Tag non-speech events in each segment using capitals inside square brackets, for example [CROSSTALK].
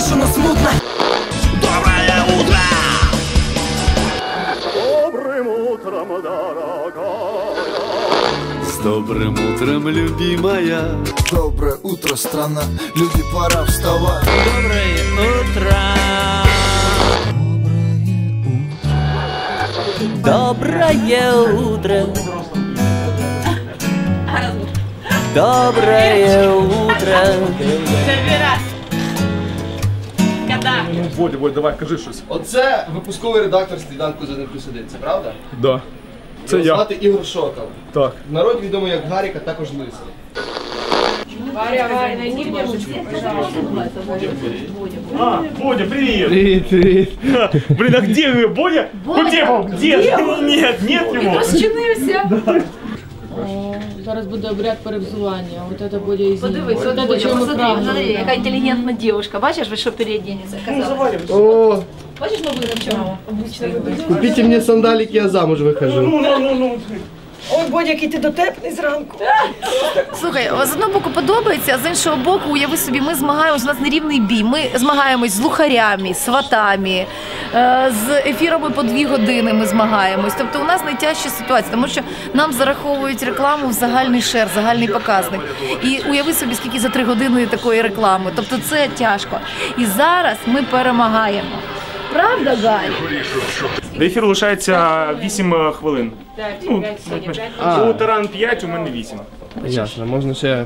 слышу, но смутно Доброе утро! С добрым утром, любимая. Доброе утро, страна. Люди, пора вставать. Доброе утро! Доброе утро! Доброе утро! Бодя, Бодя, давай, кажи щось. Оце випусковий редактор сніданку за ним плюс один, це правда? Да. Це Його я. Звати Ігор Шокал. Так. В народі відомий як Гарік, а також Лисий. А, Бодя, привет! Привет, привет. Блин, а где вы, Бодя? Где был? Где? Нет, нет его. Зараз буде обряд перевзування. От це буде із Подивись, От буде, посмотри, смотри, яка інтелігентна дівчинка. Бачиш, ви що переоденеться? О, Бачиш, ми будемо в чому? Купите мені сандалики, я замуж вихожу. Ну, ну, ну, ну. Ой, Бодя, який ти дотепний зранку. Слухай, з одного боку подобається, а з іншого боку, уяви собі, ми змагаємось, у нас нерівний бій. Ми змагаємось з лухарями, сватами, е, з ефірами по дві години ми змагаємось. Тобто у нас найтяжча ситуація, тому що нам зараховують рекламу в загальний шер, загальний показник. І уяви собі, скільки за три години такої реклами. Тобто це тяжко. І зараз ми перемагаємо. Правда, Гарі? До ефіру лишається 8 хвилин. Ну, у Таран 5, у мене 8. Ясно, можна ще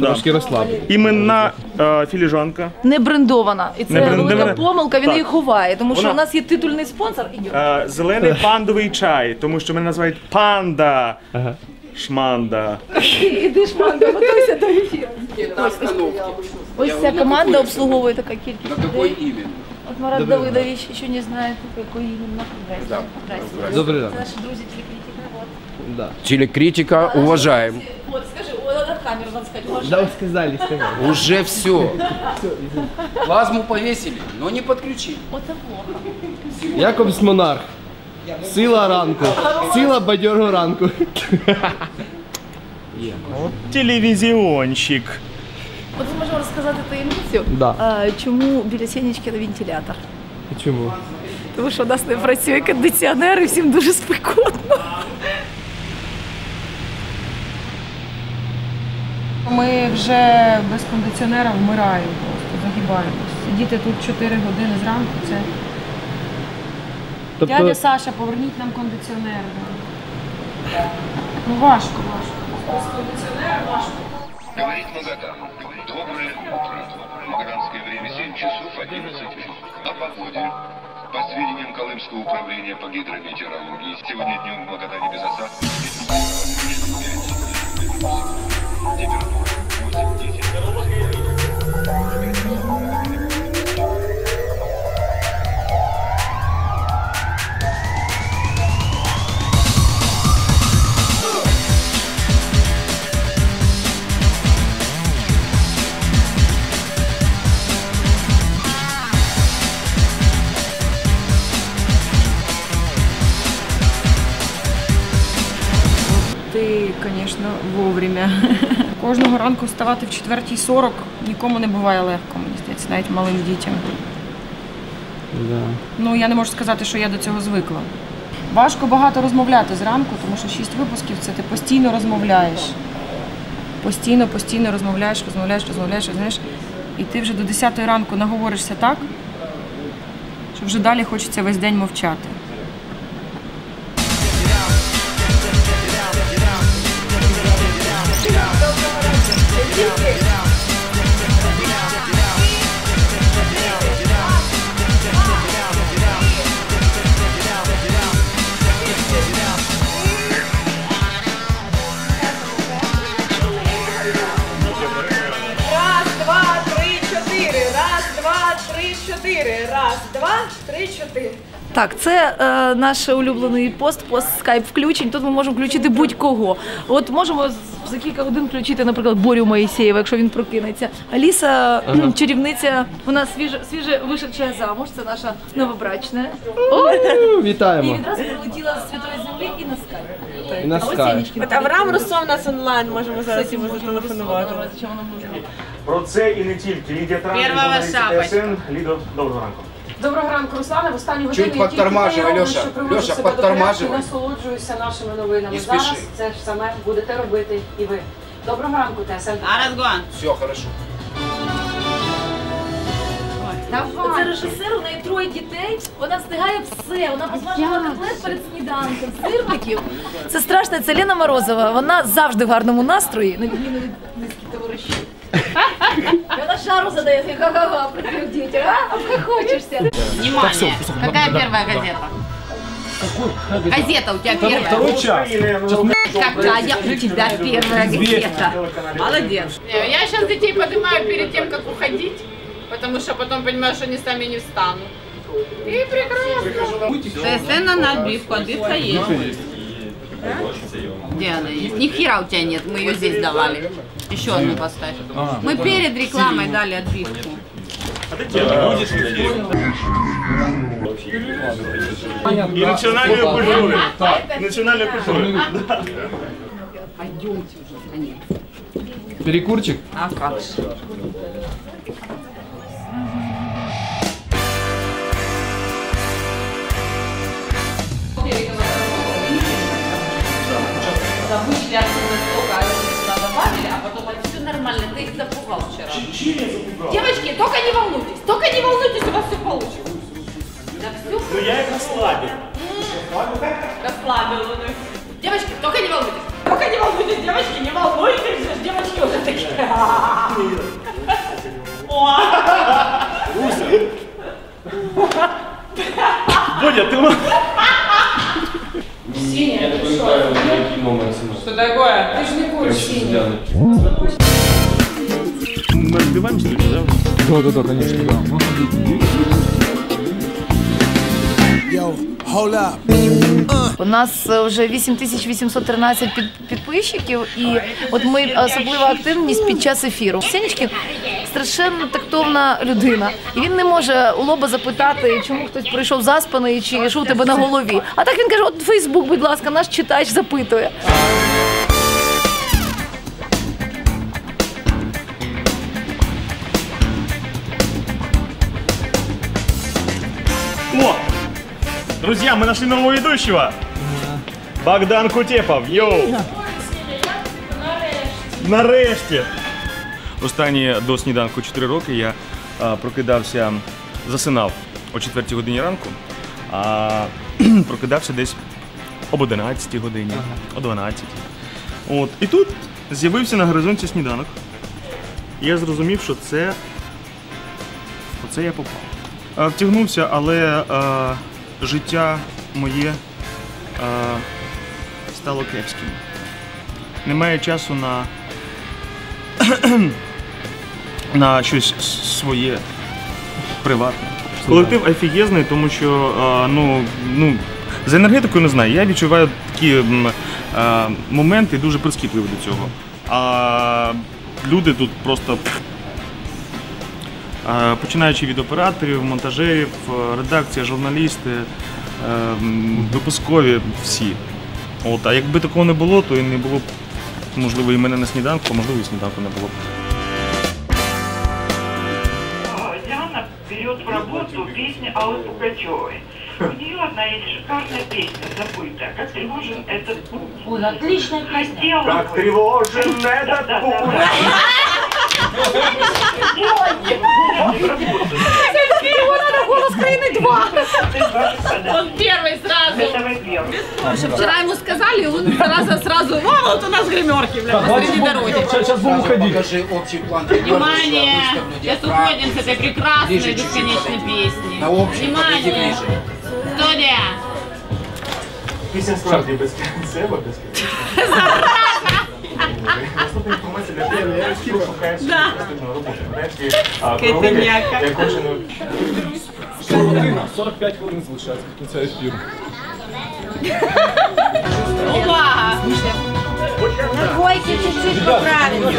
трошки розслабити. Іменна е, філіжанка. Не брендована. І це Не брендована. велика помилка, він Так. її ховає, тому що Вона- у нас є титульний спонсор. Ідіот. Е, зелений пандовий чай, тому що мене називають панда. Шманда. [LAUGHS] Іди ж, манда, готуйся до ефіру. Ось, ось, ось ця команда обслуговує така кількість. На який іменно? От Марат Давидович ще не знає, який іменно. Здрасте. Здрасте. Добрий Це ранок. наші друзі телекритика. От. Да. Телекритика уважаем. От, скажи, о, на камеру надо сказати, уважаємо. Да, ви сказали, сказали. Уже все. [LAUGHS] Плазму повесили, но не подключили. Оце плохо. Якобс Монарх. Сила ранку. Сила бадьорого ранку. Телевізіонщик. От ми можемо розказати таємницю, Да. а, чому біля сінечки на вентилятор. Чому? Тому що у нас не працює кондиціонер і всім дуже спекотно. Ми вже без кондиціонера вмираємо просто, загибаємось. Сидіти тут 4 години зранку, це... Тобто, Дядя Саша, поверніть нам кондиціонер. да. Ну важко, важко. Без кондиціонера важко. Говорит Магадан. Доброе утро. Магаданское время 7 часов 11 минут. О погоде. По сведениям Колымского управления по гидрометеорологии, сегодня днем в Магадане без осадков. Температура 8-10. Кожного ранку вставати в 4.40 нікому не буває легко, мені здається, навіть малим дітям. да. Ну, я не можу сказати, що я до цього звикла. Важко багато розмовляти зранку, тому що шість випусків це ти постійно розмовляєш. Постійно, постійно розмовляєш, розмовляєш, розмовляєш, розмовляєш. І ти вже до 10 ранку наговоришся так, що вже далі хочеться весь день мовчати. Чотири. Так, це е, наш улюблений пост, пост скайп включень. Тут ми можемо включити будь-кого. От можемо з- за кілька годин включити, наприклад, Борю Моїсеєва, якщо він прокинеться. Аліса, кхм, чарівниця, вона свіже, свіже вишедша замуж, це наша новобрачна. О, і Вітаємо. відразу прилетіла з святої землі і на скайп. І на скайп. От Авраам Русов у нас онлайн, можемо зараз йому можна зателефонувати. Русо? Про це і не тільки. Лідія журналіст шапочка. Лідо, доброго ранку. Доброго ранку, Руслане. В останню Чуть годину я тільки подтормаживай, те роблю, Льоша. що приводжу Льоша, себе до подтормаживай. насолоджуюся нашими новинами. Не спіши. Зараз це ж саме будете робити і ви. Доброго ранку, ТСН. Аразгон. Все хорошо. Це режисер, у неї троє дітей, вона встигає все. Вона посмажила котлет перед сніданком, сирників. Це страшно, це Лена Морозова. Вона завжди в гарному настрої, на відміну від близьких товаришів. [LAUGHS] І Вона шару задає, я ха-ха-ха, при трьох дітях. А, обхохочешся. Внимание. Какая первая газета? Газета у тебя первая. Какая у тебя первая газета? Молодец. Не, Я сейчас детей поднимаю перед тем, как уходить, потому что потом понимаю, что они сами не встанут. И прекрасно. ТСН на отбивку, отбивка есть. Где она есть? Ни хера у тебя нет, мы ее здесь давали. Еще одну поставь. Мы перед рекламой дали отбивку. І національної культури. Національної культури. Да. Пойдемте уже. А нет. Перекурчик? А как же? Вышли отсюда столько, а они сюда добавили, а потом это все нормально, ты их запугал вчера. Девочки, только не волнуйтесь, только не волнуйтесь, у вас все получится. Да все Ну я їх розслабив. расслабил он их. Девочки, только не волнуйтесь, только не волнуйтесь, девочки, не волнуйтесь, девочки уже такие. О! Бодя, ти ма- Что такое? Ты же не куриш, Мы Ми розбиваємо студію, да? Да, да, да, конечно, да. У нас е, вже 8813 під, підписчиків, і от ми особлива активність під час ефіру. Сенечкін страшенно тактовна людина, і він не може у лоба запитати, чому хтось прийшов заспаний чи що у тебе на голові. А так він каже: от Фейсбук, будь ласка, наш читач запитує. О! Друзья, мы нашли нового ведущего. Богдан Кутепов. Йоу! Нарешті! Останні до сніданку 4 роки я прокидався, засинав о 4 годині ранку, а [CLEARS THROAT] прокидався десь об 11 годині, о 12. От. І тут з'явився на горизонті сніданок. Я зрозумів, що це. Оце я попав. Втягнувся, але а, життя моє а, стало кепським. Немає часу на, на щось своє приватне. Колектив офігезний, тому що а, ну, ну, за енергетикою не знаю. Я відчуваю такі а, моменти дуже прискіпливі до цього. А люди тут просто починаючи від операторів, монтажерів, редакція, журналісти, випускові, всі. От, а якби такого не було, то і не було б, можливо, і мене на сніданку, а можливо, і сніданку не було б. Работу песни Аллы Пугачевой. У нее одна есть шикарная песня, забытая. Как тревожен этот путь. Ой, отличная песня. Хотела Как бы. тревожен этот Да, да, путь. да голос країни 2. Он первый сразу. Это во-первых. Вчера ему сказали, он сразу, сразу, «О, вот у нас гримерки, бля, посреди дороги. Сейчас будем уходить. Покажи общий план. Я Внимание! выставлю Сейчас диафрагму. уходим с этой прекрасной Ближе чуть-чуть бесконечной подойди. песни. На общий, подойди Внимание! ближе. Студия! Пісня справді без себе, без Наступна інформація для тебе, я розкину, шукаєш наступну роботу. Скотиняка. Я кожен 45 хвилин залишається до кінця ефіру. Увага! Двойки чуть-чуть поправим.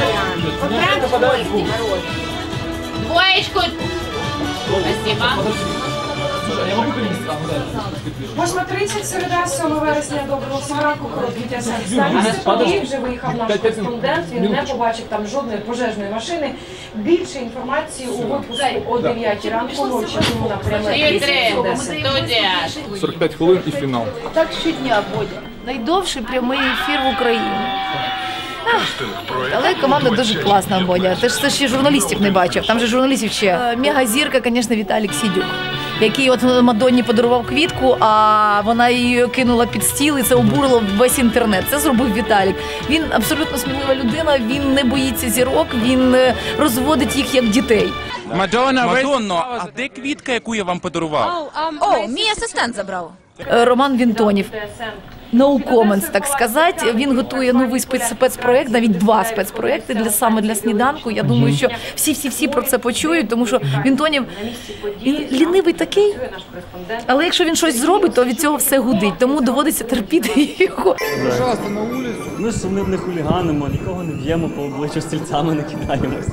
Поправим двойки. Двоечку! Спасибо. 8.30 середа, 7 вересня, доброго короткий ТСН. І вже виїхав наш кореспондент, він не побачив там жодної пожежної машини. Більше інформації у випуску о 9 ранку ночі, тому на пряме Три-три. Одеси. Студія. 45 хвилин і фінал. Так щодня, Бодя. Найдовший прямий ефір в Україні. Але команда дуже класна, Бодя. Ти ж це ще журналістів не бачив. Там же журналістів ще. Е, Мегазірка, звісно, Віталік Сідюк. Який от Мадонні подарував квітку, а вона її кинула під стіл, і це обурило весь інтернет. Це зробив Віталік. Він абсолютно смілива людина. Він не боїться зірок, він е, розводить їх як дітей. Мадонна, Мадонно, а де квітка, яку я вам подарував? О, мій асистент забрав. Е, Роман Вінтонів. No comments, так сказати. Він готує новий спец- спецпроект, навіть два спецпроекти для саме для сніданку. Я думаю, що всі всі всі про це почують, тому що Вінтонів він лінивий такий. Але якщо він щось зробить, то від цього все гудить. Тому доводиться терпіти його. Пожалуйста, на вулицю. Ми ж не хуліганимо, нікого не б'ємо по обличчю стільцями не кидаємося.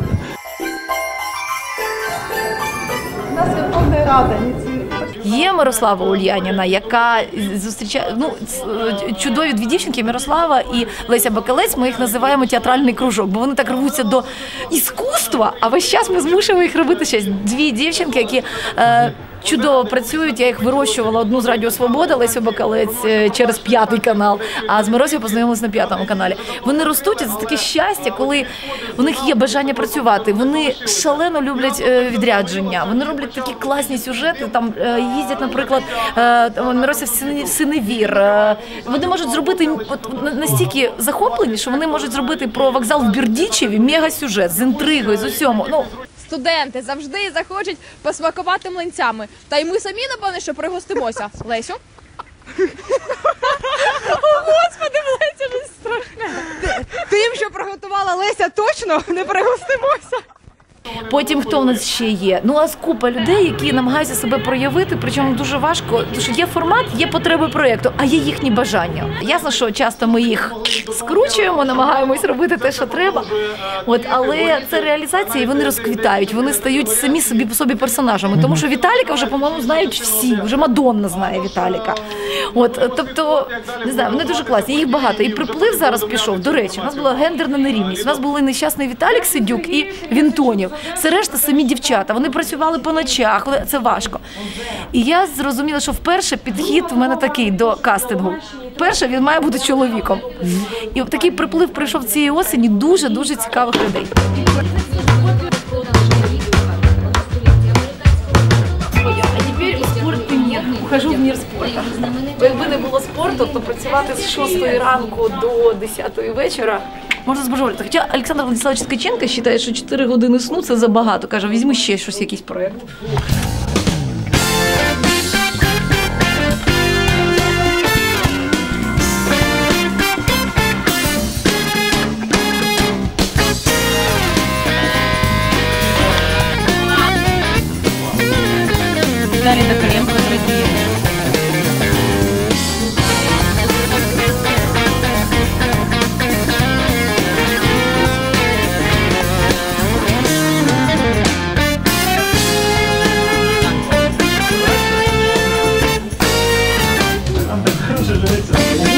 Є Мирослава Ульяніна, яка зустрічає ну чудові дві дівчинки Мирослава і Леся Бакалець. Ми їх називаємо театральний кружок, бо вони так рвуться до іскусства. А весь час ми змушуємо їх робити щось. Дві дівчинки, які. Е, Чудово працюють. Я їх вирощувала одну з Радіо Свобода Лесю Бакалець е, через п'ятий канал. А з Миросію познайомилися на п'ятому каналі. Вони ростуть і це таке щастя, коли у них є бажання працювати. Вони шалено люблять е, відрядження. Вони роблять такі класні сюжети. Там е, їздять, наприклад, Мирося в Синевір. Вони можуть зробити от настільки захоплені, що вони можуть зробити про вокзал в Бірдічеві мега-сюжет з інтригою, з усьому. Ну Студенти завжди захочуть посмакувати млинцями. Та й ми самі, напевне, що пригостимося. Лесю? О, Господи, Леся, не страшне. Тим, що приготувала Леся, точно не пригостимося. Потім хто в нас ще є? Ну а купа людей, які намагаються себе проявити, причому дуже важко. Тому що є формат, є потреби проєкту, а є їхні бажання. Ясно, що часто ми їх скручуємо, намагаємось робити те, що треба. От, але це реалізація, і вони розквітають, вони стають самі собі по собі персонажами. Тому що Віталіка вже, по-моєму, знають всі. Вже Мадонна знає Віталіка. От, тобто, не знаю, вони дуже класні. Їх багато. І приплив зараз пішов. До речі, у нас була гендерна нерівність. У нас були нещасний Віталік Сидюк і Вінтонів. Все решта самі дівчата. Вони працювали по ночах. Це важко. І я зрозуміла, що вперше підхід в мене такий до кастингу. Перше, він має бути чоловіком. І такий приплив прийшов цієї осені дуже дуже цікавих людей. А тепер у. Ухожу в мір спорту. Якби не було спорту, то працювати з 6 ранку до 10 вечора можна збожеволіти. Хоча Олександр Владиславович Ткаченко вважає, що 4 години сну це забагато. Каже, візьми ще щось, якийсь проєкт. Proszę, że.